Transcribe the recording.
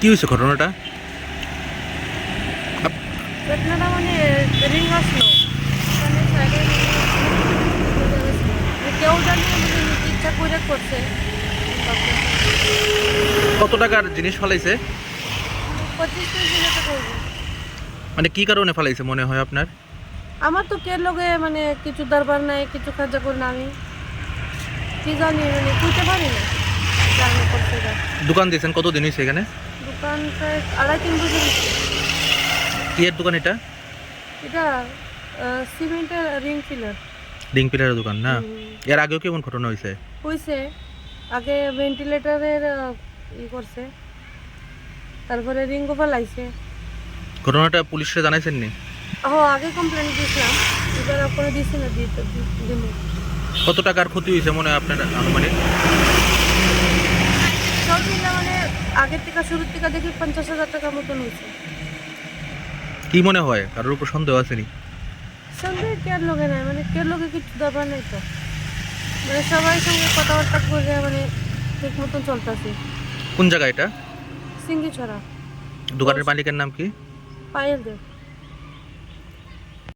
কি হয়েছে ঘটনাটা? ঘটনাটা মানে রিং আসলো। কেউ জানি মানে ইচ্ছা করে করছে। কত টাকার জিনিস ফালাইছে? মানে কি কারণে ফালাইছে মনে হয় আপনার? আমার তো কে লগে মানে কিছু দরবার নাই কিছু কাজ করি না আমি কি জানি মানে বুঝতে পারি না। দোকান দিয়েছেন কত দিন হয়েছে এখানে? দোকান প্রায় আড়াই তিন বছর হয়েছে। দোকান এটা? এটা সিমেন্টের রিং ফিলার। রিং পিলারের দোকান না? এর আগেও কেমন ঘটনা হয়েছে? হয়েছে। আগে ভেন্টিলেটরের ই করছে। তারপরে রিং লাইছে। ঘটনাটা পুলিশে জানাইছেন নি? ও আগে কমপ্লেন দিয়েছিলাম। এবার করে দিয়েছি না দিতে কত টাকার ক্ষতি হয়েছে মনে হয় আপনার আনুমানিক? মানে আগের থেকে শুরুর থেকে দেখি পঞ্চাশ হাজার টাকা মতন হয়েছে। কি মনে হয়? কারোর উপর সন্দেহ আসেনি সন্দেহ কেয়ার লোকে নাই মানে কেয়ার লোকে কিছু ব্যাপার নেই তো। মানে সবাই সঙ্গে কথাবার্তা করে মানে ঠিক মতন চলতেছে। কোন জায়গা এটা? সিঙ্গি ছড়া দোকানের মালিকের নাম কি? পায়েল দেব